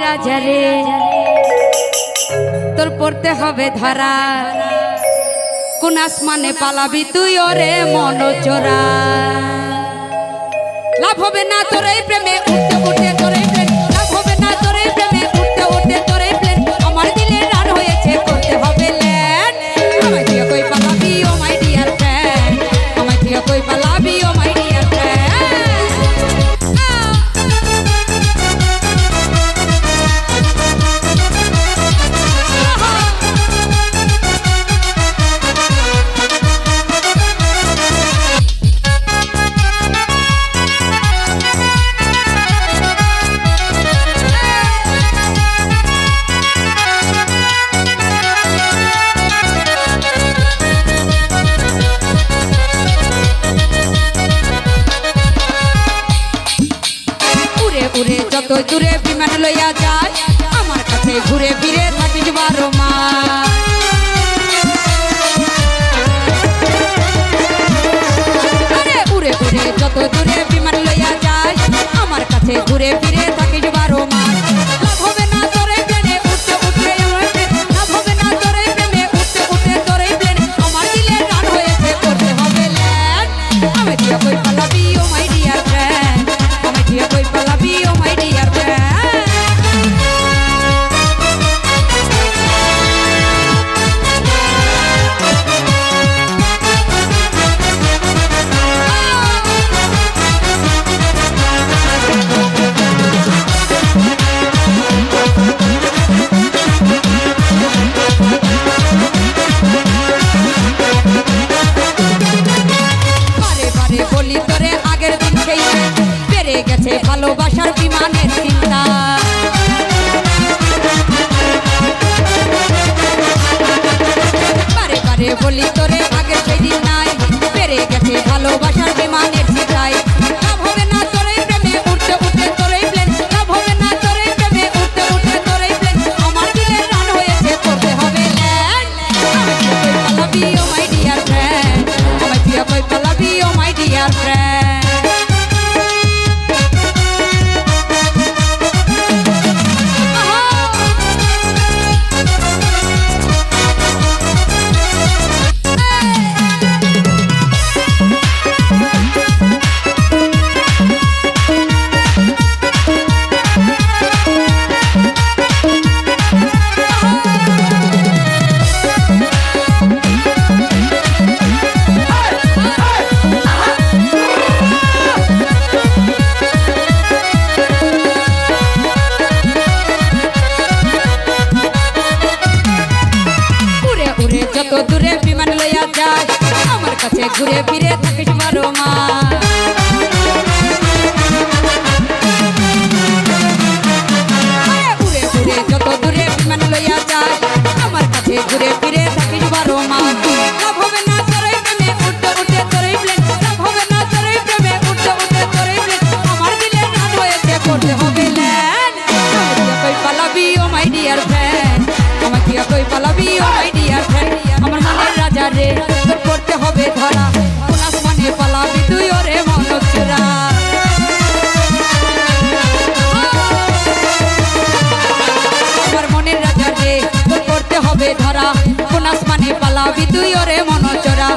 রাজারে তোর পড়তে হবে ধরা। কোন আসমানে পালাবি তুই ওরে মন চোরা লাভ হবে না তোর এই প্রেমে উঠতে যত দূরে বিমান লইয়া যায়? আমার কাছে ঘুরে ফিরে থাকিস বারো মাস ভালোবাসার বিমানের চিন্তা বারে বারে বলি, তোরে আগে সেদিন নাই। পেরে গেছে ভালোবাসার বিমানের চিন্তায় দূরে বিমান লইয়া যায়। আমার কাছে ঘুরে ফিরে থাকিস বারো মা। উড়ে উড়ে, যত দূরে বিমান লইয়া যায়। আমার কাছে ঘুরে ফিরে থাকিস বারো মা। লাভ হবে না করতে হবে ধরা। কোন আসমানে পালাবি তুই ওরে মনক আমার মনের রাজা রে তোর করতে হবে ধরা। কোন আসমানে পালাবি তুই মন চোরা